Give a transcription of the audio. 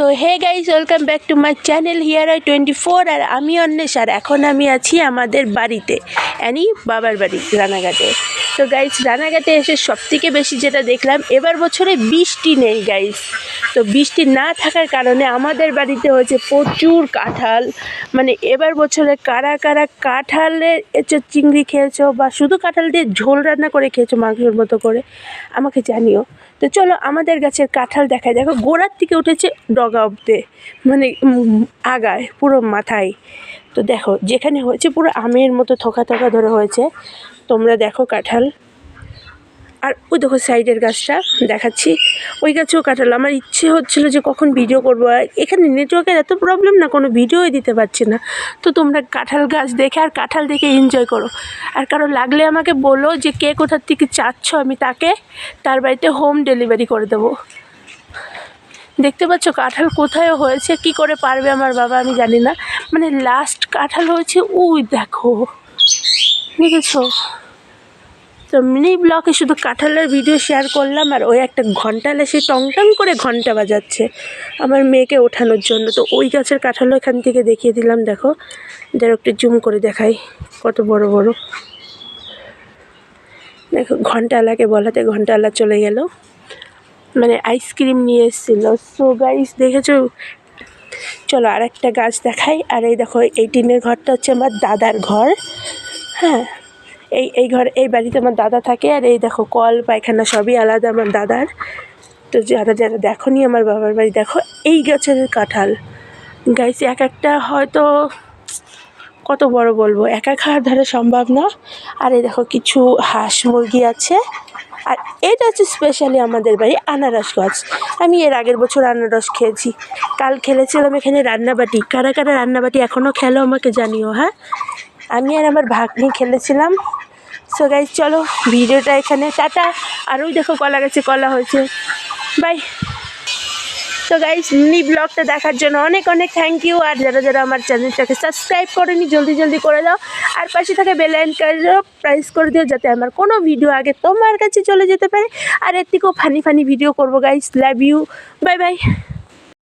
So hey guys welcome back to my channel here I twenty four আর আমি অন্বেষ, আর এখন আমি আছি আমাদের বাড়িতে, অ্যানি বাবার বাড়ি, রানাঘাটে। তো গাইজ রানাঘাটে এসে সবথেকে বেশি যেটা দেখলাম, এবার বছরে বৃষ্টি নেই গাইস তো বৃষ্টি না থাকার কারণে আমাদের বাড়িতে হয়েছে প্রচুর কাঁঠাল। মানে এবার বছরে কারা কারা কাঁঠালের এঁচো চিংড়ি খেয়েছো বা শুধু কাঁঠাল দিয়ে ঝোল রান্না করে খেয়েছো মাংসের মতো করে, আমাকে জানিও। তো চলো আমাদের গাছের কাঁঠাল দেখায় দেখো গোড়ার থেকে উঠেছে ডগা অব্দে মানে আগায়, পুরো মাথায়। তো দেখো যেখানে হয়েছে পুরো আমের মতো থোকা থোকা ধরে হয়েছে। তোমরা দেখো কাঁঠাল। আর ওই দেখো সাইডের গাছটা দেখাচ্ছি। ওই গাছেও কাঁঠাল আমার ইচ্ছে হচ্ছিল যে কখন ভিডিও করব। এখানে নেটওয়ার্কের এত প্রবলেম না, কোনো ভিডিওই দিতে পারছি না। তো তোমরা কাঁঠাল গাছ দেখে আর কাঁঠাল দেখে এনজয় করো। আর কারও লাগলে আমাকে বলো যে কে কোথার থেকে চাচ্ছ, আমি তাকে তার বাড়িতে হোম ডেলিভারি করে দেবো। দেখতে পাচ্ছ কাঁঠাল কোথায় হয়েছে, কি করে পারবে আমার বাবা, আমি জানি না। মানে লাস্ট কাঁঠাল হয়েছে উই দেখো। দেখেছ? তো মিনি ব্লগে শুধু কাঁঠালের ভিডিও শেয়ার করলাম আর ওই একটা ঘণ্টা টং টং করে ঘণ্টা বাজাচ্ছে আমার মেয়েকে ওঠানোর জন্য। তো ওই গাছের কাঁঠালও এখান থেকে দেখিয়ে দিলাম, দেখো। যারা একটু জুম করে দেখাই কত বড় বড়। দেখো ঘন্টাওয়ালাকে বলাতে ঘন্টাওয়ালা চলে গেল। মানে আইসক্রিম নিয়ে এসেছিল। সো গাইস দেখেছ? চলো আর একটা গাছ দেখাই। আর এই দেখো, এই টিনের ঘরটা হচ্ছে আমার দাদার ঘর। হ্যাঁ এই এই ঘর, এই বাড়িতে আমার দাদা থাকে আর এই দেখো কল, পায়খানা সবই আলাদা আমার দাদার। তো যারা যারা দেখো নি আমার বাবার বাড়ি, দেখো এই গাছের কাঁঠাল। গাইছে এক একটা হয়তো কত বড় বলব, একা খাওয়ার ধারে সম্ভব না। আর এই দেখো কিছু হাঁস মুরগি আছে। আর এটা হচ্ছে স্পেশালি আমাদের বাড়ি আনারস গাছ। আমি এর আগের বছর আনারস খেয়েছি। কাল খেলেছিলাম এখানে রান্নাবাটি। কারা কারা রান্নাবাটি এখনও খেলো আমাকে জানিও হ্যাঁ? আমি আর আমার ভাগ্নি খেলেছিলাম। সো গাইজ চলো, ভিডিওটা এখানে, টাটা। আর ওই দেখো, কলা গাছে কলা হয়েছে। বাই তো গাইজ মিনি ব্লগটা দেখার জন্য অনেক অনেক থ্যাংক ইউ আর যারা যারা আমার চ্যানেলটাকে সাবস্ক্রাইব করেনি, জলদি জলদি করে দাও। আর পাশে থাকা বেল আইকনটাও প্রেস করে দিও, যাতে আমার কোনো ভিডিও আগে তোমার কাছে চলে যেতে পারে। আর এর থেকেও ফানি ফানি ভিডিও করব guys love you bye bye